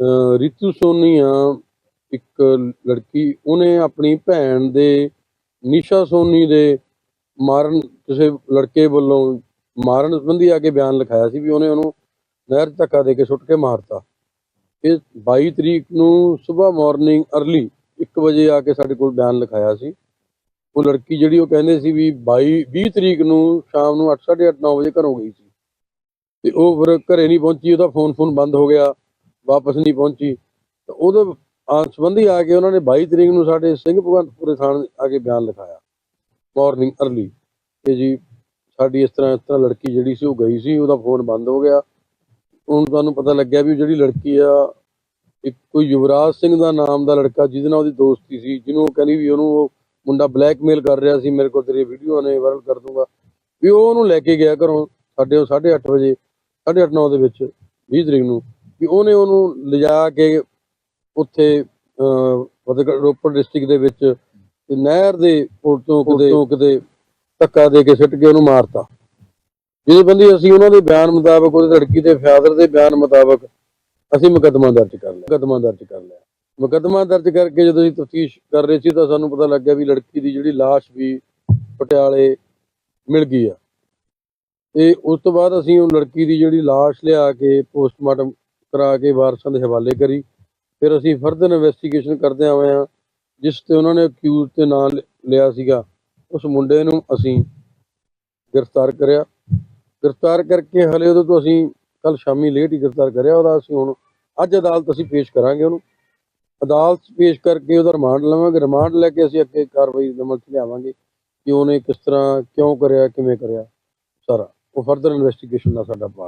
ਅਹ ਰਿਤੂ ਸੋਨੀ ਆ ਇੱਕ ਲੜਕੀ, ਉਹਨੇ ਆਪਣੀ ਭੈਣ ਦੇ ਨਿਸ਼ਾ ਸੋਨੀ ਦੇ ਮਾਰਨ, ਕਿਸੇ ਲੜਕੇ ਵੱਲੋਂ ਮਾਰਨ ਸੰਬੰਧੀ ਆ ਕੇ ਬਿਆਨ ਲਿਖਾਇਆ ਸੀ ਵੀ ਉਹਨੇ ਉਹਨੂੰ ਨਹਿਰ 'ਚ ਧੱਕਾ ਦੇ ਕੇ ਸੁੱਟ ਕੇ ਮਾਰਤਾ। ਇਹ 22 ਤਰੀਕ ਨੂੰ ਸਵੇਰ ਮਾਰਨਿੰਗ ਅਰਲੀ 1 ਵਜੇ ਆ ਕੇ ਸਾਡੇ ਕੋਲ ਬਿਆਨ ਲਿਖਾਇਆ ਸੀ। ਉਹ ਲੜਕੀ ਜਿਹੜੀ ਉਹ ਕਹਿੰਦੇ ਸੀ ਵੀ 22 20 ਤਰੀਕ ਨੂੰ ਸ਼ਾਮ ਨੂੰ 8:30 9 ਵਜੇ ਘਰੋਂ ਗਈ ਸੀ। ਤੇ ਉਹ ਫਿਰ ਘਰੇ ਨਹੀਂ ਪਹੁੰਚੀ, ਉਹਦਾ ਫੋਨ ਫੋਨ ਬੰਦ ਹੋ ਗਿਆ। ਵਾਪਸ ਨਹੀਂ ਪਹੁੰਚੀ। ਤਾਂ ਉਹਦੇ ਆ ਸੰਬੰਧੀ ਆ ਕੇ ਉਹਨਾਂ ਨੇ 22 ਤਰੀਕ ਨੂੰ ਸਾਡੇ ਸਿੰਘ ਭਗਵੰਤਪੁਰੇ ਥਾਣੇ ਆ ਕੇ ਬਿਆਨ ਲਿਖਾਇਆ। ਮਾਰਨਿੰਗ ਅਰਲੀ ਕਿ ਜੀ, ਸਾਡੀ ਇਸ ਤਰ੍ਹਾਂ ਇਸ ਤਰ੍ਹਾਂ ਲੜਕੀ ਜਿਹੜੀ ਸੀ ਉਹ ਗਈ ਸੀ, ਉਹਦਾ ਫੋਨ ਬੰਦ ਹੋ ਗਿਆ। ਹੁਣ ਤੁਹਾਨੂੰ ਪਤਾ ਲੱਗਿਆ ਵੀ ਜਿਹੜੀ ਲੜਕੀ ਆ, ਇੱਕ ਕੋਈ ਯੁਵਰਾਜ ਸਿੰਘ ਦਾ ਨਾਮ ਦਾ ਲੜਕਾ, ਜਿਹਦੇ ਨਾਲ ਉਹਦੀ ਦੋਸਤੀ ਸੀ, ਜਿਹਨੂੰ ਉਹ ਕਹਿੰਦੀ ਵੀ ਉਹਨੂੰ ਉਹ ਮੁੰਡਾ ਬਲੈਕਮੇਲ ਕਰ ਰਿਹਾ ਸੀ, ਮੇਰੇ ਕੋਲ ਤੇਰੀ ਵੀਡੀਓ ਨੇ ਵਾਇਰਲ ਕਰ ਦੂੰਗਾ। ਵੀ ਉਹ ਉਹਨੂੰ ਲੈ ਕੇ ਗਿਆ ਘਰੋਂ, ਸਾਡੇ ਉਹ 8:30 ਵਜੇ 8:30 9 ਦੇ ਵਿੱਚ 20 ਤਰੀਕ ਨੂੰ। ਵੀ ਉਹਨੇ ਉਹਨੂੰ ਲਿਜਾ ਕੇ ਉੱਥੇ ਫਤਿਹਗੜ੍ਹ ਰੋਪੜ ਡਿਸਟ੍ਰਿਕਟ ਦੇ ਵਿੱਚ ਤੇ ਨਹਿਰ ਦੇ ਪੁਲ ਤੋਂ ਕਿਤੇ ਕਿਤੇ ਧੱਕਾ ਦੇ ਕੇ ਸਿੱਟ ਕੇ ਉਹਨੂੰ ਮਾਰਤਾ। ਜਿਹਦੇ ਬੰਦੀ ਅਸੀਂ ਉਹਨਾਂ ਦੇ ਬਿਆਨ ਮੁਤਾਬਕ ਉਹਦੇ ਲੜਕੀ ਦੇ ਫਾਦਰ ਦੇ ਬਿਆਨ ਮੁਤਾਬਕ ਅਸੀਂ ਮੁਕੱਦਮਾ ਦਰਜ ਕਰ ਲਿਆ ਮੁਕੱਦਮਾ ਦਰਜ ਕਰ ਲਿਆ। ਮੁਕੱਦਮਾ ਦਰਜ ਕਰਕੇ ਜਦੋਂ ਅਸੀਂ ਤਫਤੀਸ਼ ਕਰ ਰਹੇ ਸੀ ਤਾਂ ਸਾਨੂੰ ਪਤਾ ਲੱਗਿਆ ਵੀ ਲੜਕੀ ਦੀ ਜਿਹੜੀ ਲਾਸ਼ ਵੀ ਪਟਿਆਲੇ ਮਿਲ ਗਈ ਆ। ਤੇ ਉਸ ਤੋਂ ਬਾਅਦ ਅਸੀਂ ਉਹ ਲੜਕੀ ਦੀ ਜਿਹੜੀ ਲਾਸ਼ ਲਿਆ ਕੇ ਪੋਸਟਮਾਰਟਮ ਕਰਾ ਕੇ ਵਾਰਸਾਂ ਦੇ ਹਵਾਲੇ ਕਰੀ। ਫਿਰ ਅਸੀਂ ਫਰਦਰ ਇਨਵੈਸਟੀਗੇਸ਼ਨ ਕਰਦੇ ਆਏ ਹਾਂ, ਜਿਸ ਤੇ ਉਹਨਾਂ ਨੇ ਅਕਿਊਜ਼ ਤੇ ਨਾਂ ਲ- ਲਿਆ ਸੀਗਾ। ਉਸ ਮੁੰਡੇ ਨੂੰ ਅਸੀਂ ਗ੍ਰਿਫਤਾਰ ਕਰਿਆ। ਗ੍ਰਿਫਤਾਰ ਕਰਕੇ ਹਲੇ ਉਹਦੇ ਤੋਂ ਅਸੀਂ ਕੱਲ ਸ਼ਾਮੀ ਲੇਟ ਹੀ ਗ੍ਰਿਫਤਾਰ ਕਰਿਆ ਉਹਦਾ। ਅਸੀਂ ਹੁਣ ਅੱਜ ਅਦਾਲਤ ਅਸੀਂ ਪੇਸ਼ ਕਰਾਂਗੇ ਉਹਨੂੰ। ਅਦਾਲਤ ਪੇਸ਼ ਕਰਕੇ ਉਹਦਾ ਰਿਮਾਂਡ ਲਵਾਂਗੇ। ਰਿਮਾਂਡ ਲੈ ਕੇ ਅਸੀਂ ਅੱਗੇ ਕਾਰਵਾਈ ਦੇ 'ਚ ਲਿਆਵਾਂਗੇ ਕਿ ਉਹਨੇ ਕਿਸ ਤਰ੍ਹਾਂ ਕਿਉਂ ਕਰਿਆ, ਕਿਵੇਂ ਕਰਿਆ ਸਾਰਾ। ਉਹ ਫਰਦਰ ਇਨਵੈਸਟੀਗੇਸ਼ਨ ਦਾ ਸਾਡਾ ਪਾਰਟ